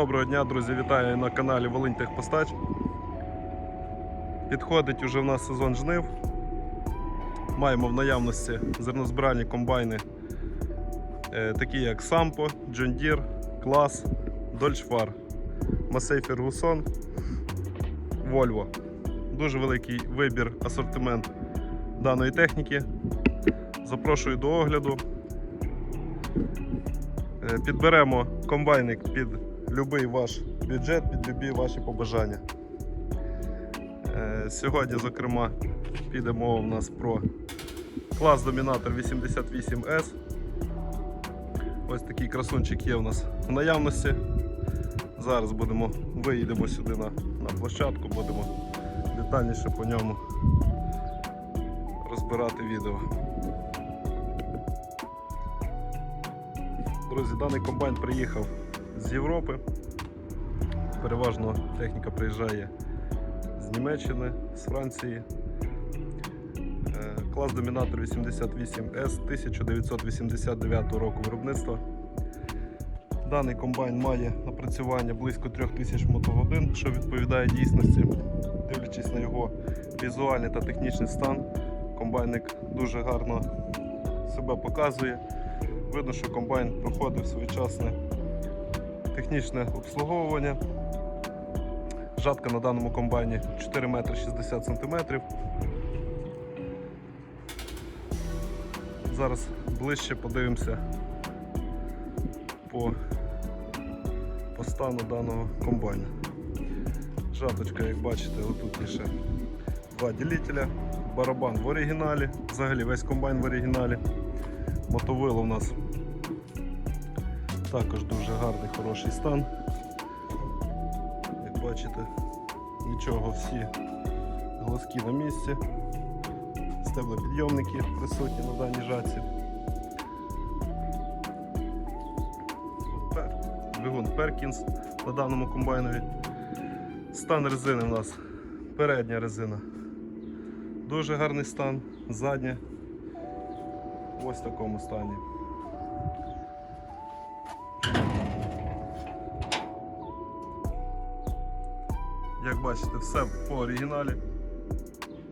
Доброго дня, друзі! Вітаю на каналі Волинь Техпостач. Підходить уже в нас сезон жнив. Маємо в наявності зернозбиральні комбайни, е, такі як John Deere, Class, Dolchfar, Massey Ferguson, Volvo. Дуже великий вибір, асортимент даної техніки. Запрошую до огляду. Е, Підберемо комбайник під будь-який ваш бюджет, під любі ваші побажання. Е, Сьогодні, зокрема, піде мова в нас про клас Домінатор 88S. Ось такий красунчик є у нас в наявності. Зараз будемо виїдемо сюди на, на площадку, будемо детальніше по ньому розбирати відео. Друзі, даний комбайн приїхав з Європи. Переважно техніка приїжджає з Німеччини, з Франції. Е, Клас Домінатор 88S 1989 року виробництва. Даний комбайн має напрацювання близько 3000 мотогодин, що відповідає дійсності. Дивлячись на його візуальний та технічний стан, комбайник дуже гарно себе показує. Видно, що комбайн проходив своєчасне технічне обслуговування. Жатка на даному комбайні 4 метри 60 сантиметрів. Зараз ближче подивимося по, по стану даного комбайна. Жаточка, як бачите, отут є ще два ділителя, барабан в оригіналі, взагалі весь комбайн в оригіналі. Мотовило у нас також дуже гарний, хороший стан. Як бачите, нічого, всі глазки на місці, стеблопідйомники присутні на даній жатці. Пер- Двигун Перкінс на даному комбайнові. Стан резини у нас передня резина. Дуже гарний стан, задня ось в такому стані. Бачите, все по оригіналі,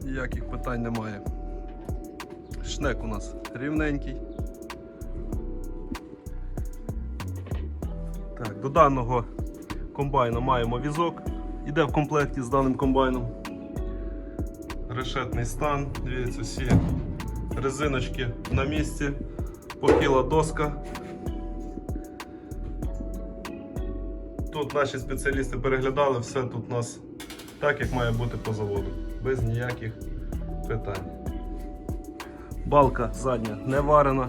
ніяких питань немає. Шнек у нас рівненький. Так, до даного комбайну маємо візок, іде в комплекті з даним комбайном. Решетний стан, дивіться, всі резиночки на місці, похила доска. Тут наші спеціалісти переглядали, все тут у нас так, як має бути по заводу, без ніяких питань. Балка задня не варена,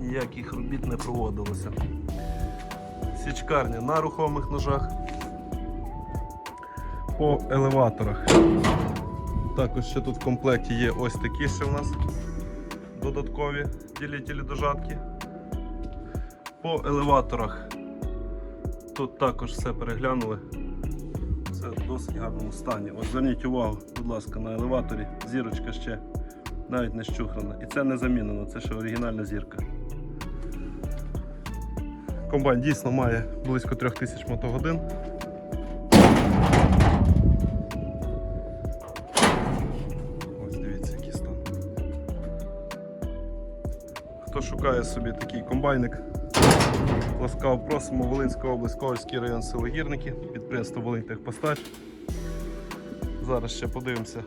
ніяких робіт не проводилося. Січкарня на рухомих ножах. По елеваторах. Також ще тут в комплекті є ось такі ще в нас додаткові ділителі до жатки. По елеваторах тут також все переглянули. Це в досить гарному стані. От зверніть увагу, будь ласка, на елеваторі зірочка ще навіть не щухрана. І це не замінено, це ще оригінальна зірка. Комбайн дійсно має близько 3000 мотогодин. Ось дивіться, який стан. Хто шукає собі такий комбайник, ласкаво просимо Волинська область, Ковальський район село Гірники, підприємство Волинь Техпостач. Зараз ще подивимося,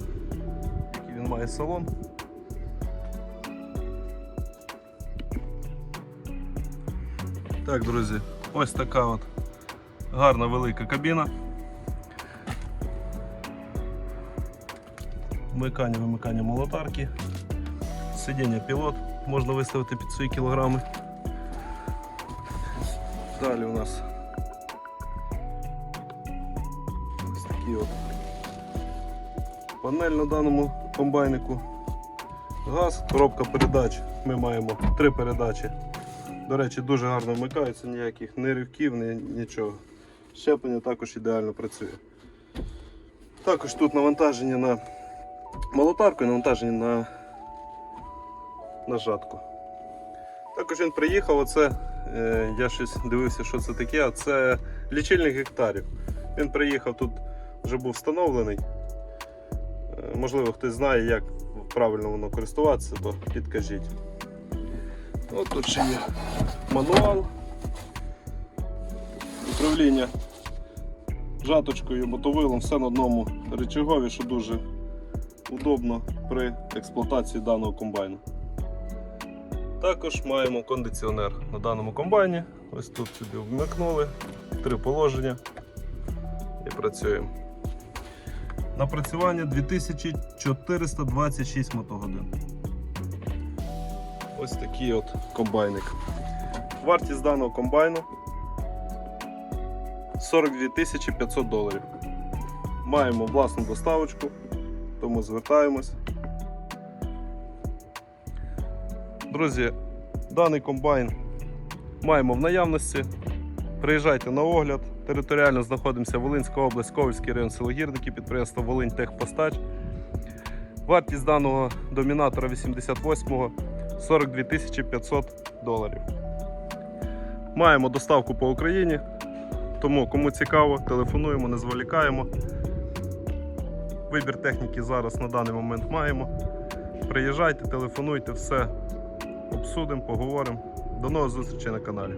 який він має салон. Так, друзі, ось така от гарна велика кабіна. Вмикання, вимикання молотарки, сидіння пілот можна виставити під свої кілограми. Далі у нас ось такі от панель на даному комбайнику. Газ, коробка передач. Ми маємо три передачі. До речі, дуже гарно вмикаються, ніяких ні ривків, ні нічого. Щеплення також ідеально працює. Також тут навантаження на молотарку і навантаження на, на жатку. Також він приїхав, оце Я щось дивився, що це таке, а це лічильник гектарів. Він приїхав, тут вже був встановлений. Е, Можливо, хтось знає, як правильно воно користуватися, то підкажіть. От тут ще є мануал. Управління жаточкою, мотовилом, все на одному речагові, що дуже удобно при експлуатації даного комбайну. Також маємо кондиціонер на даному комбайні. Ось тут собі вмикнули, три положення і працюємо. Напрацювання 2426 мотогодин. Ось такий от комбайник. Вартість даного комбайну 42 500 доларів. Маємо власну доставочку, тому звертаємось. Друзі, даний комбайн маємо в наявності. Приїжджайте на огляд. Територіально знаходимося Волинська область, Ковальський район Селогірники, підприємство Волинь Техпостач. Вартість даного домінатора 88-го 42 500 доларів. Маємо доставку по Україні. Тому кому цікаво, телефонуємо, не зволікаємо. Вибір техніки зараз на даний момент маємо. Приїжджайте, телефонуйте, все обсудимо, поговоримо. До нових зустрічей на каналі.